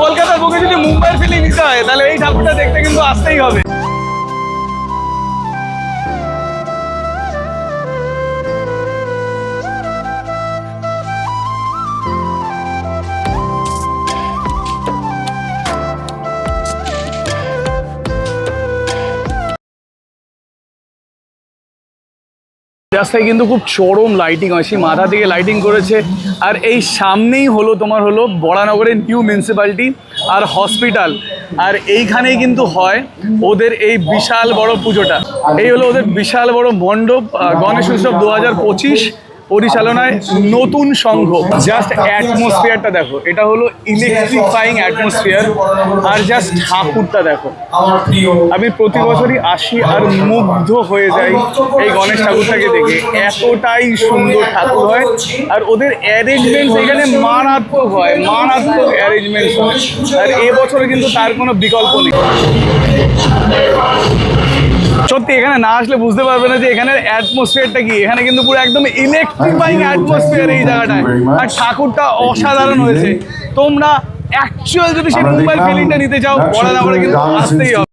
কলকাতার বুকে যদি মুম্বাইয়ের ফিলিং নিতে হয় তাহলে এই ঠাকুরটা দেখতে কিন্তু আসতেই হবে। রাস্তায় কিন্তু খুব চরম লাইটিং হয়। সেই মাথা থেকে লাইটিং করেছে। আর এই সামনেই হলো তোমার হলো বড়ানগরের নিউ মিউনিসিপ্যালিটি আর হসপিটাল আর এইখানেই কিন্তু হয় ওদের এই বিশাল বড় পুজোটা। এই হলো ওদের বিশাল বড় মণ্ডপ গণেশ উৎসব দু হাজার পঁচিশ। পরিচালনায় নতুন সংঘ। জাস্ট অ্যাটমসফিয়ারটা দেখো। এটা হলো ইলেকট্রিফাইং অ্যাটমসফিয়ার আর জাস্ট ঠাকুরটা দেখো। আমি প্রতি বছরই আসি আর মুগ্ধ হয়ে যাই এই গণেশ ঠাকুরটাকে দেখে। এতটাই সুন্দর ঠাকুর হয়। আর ওদের অ্যারেঞ্জমেন্টস এখানে মারাত্মক হয়। মারাত্মক অ্যারেঞ্জমেন্টস হয়। আর এবছরে কিন্তু তার কোনো বিকল্প নেই। এখানে না আসলে বুঝতে পারবে না যে এখানে অ্যাটমসফিয়ারটা কি। এখানে কিন্তু পুরো একদম ইলেকট্রিফাইং অ্যাটমসফিয়ার এই জায়গাটায়। আর ঠাকুরটা অসাধারণ হয়েছে। তোমরা অ্যাকচুয়াল যদি সেই মুম্বাই ফিলিংটা নিতে চাও বড় দামে কিন্তু আসতেই হবে।